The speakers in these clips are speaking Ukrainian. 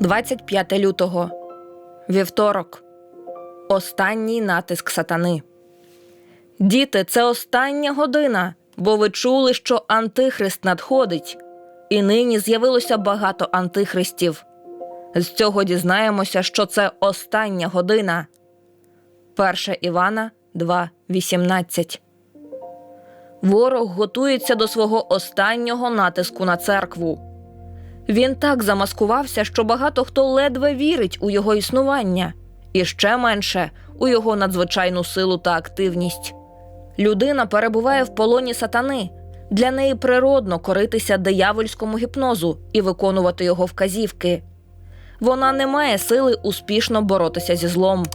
25 лютого. Вівторок. Останній натиск сатани. Діти, це остання година, бо ви чули, що Антихрист надходить, і нині з'явилося багато антихристів. З цього дізнаємося, що це остання година. 1 Івана 2.18 Ворог готується до свого останнього натиску на церкву. Він так замаскувався, що багато хто ледве вірить у його існування, і ще менше у його надзвичайну силу та активність. Людина перебуває в полоні сатани. Для неї природно коритися диявольському гіпнозу і виконувати його вказівки. Вона не має сили успішно боротися зі злом.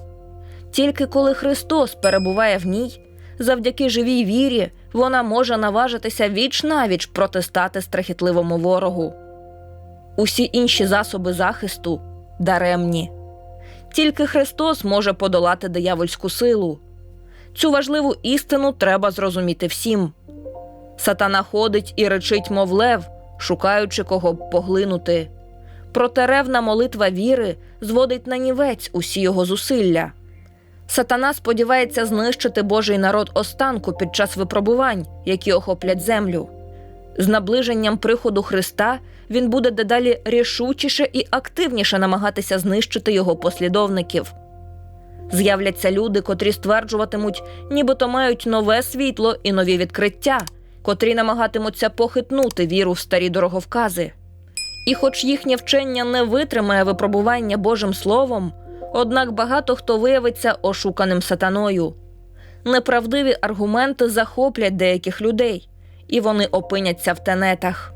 Тільки коли Христос перебуває в ній, завдяки живій вірі, вона може наважитися віч навіч протистати страхітливому ворогу. Усі інші засоби захисту даремні. Тільки Христос може подолати диявольську силу. Цю важливу істину треба зрозуміти всім. Сатана ходить і речить, мов лев, шукаючи кого б поглинути. Проте ревна молитва віри зводить на нівець усі його зусилля. Сатана сподівається знищити Божий народ останку під час випробувань, які охоплять землю. З наближенням приходу Христа він буде дедалі рішучіше і активніше намагатися знищити його послідовників. З'являться люди, котрі стверджуватимуть, нібито мають нове світло і нові відкриття, котрі намагатимуться похитнути віру в старі дороговкази. І, хоч їхнє вчення не витримає випробування Божим Словом, однак багато хто виявиться ошуканим сатаною. Неправдиві аргументи захоплять деяких людей, і вони опиняться в тенетах.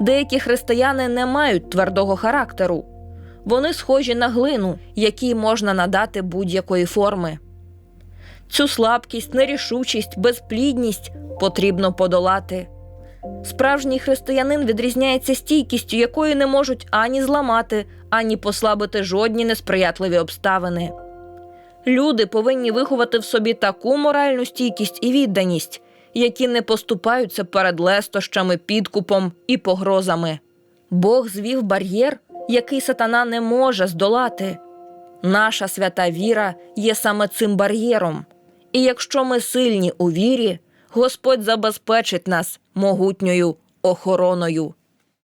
Деякі християни не мають твердого характеру. Вони схожі на глину, якій можна надати будь-якої форми. Цю слабкість, нерішучість, безплідність потрібно подолати. Справжній християнин відрізняється стійкістю, якої не можуть ані зламати, ані послабити жодні несприятливі обставини. Люди повинні виховати в собі таку моральну стійкість і відданість, які не поступаються перед лестощами, підкупом і погрозами. Бог звів бар'єр, який сатана не може здолати. Наша свята віра є саме цим бар'єром. І якщо ми сильні у вірі, Господь забезпечить нас могутньою охороною.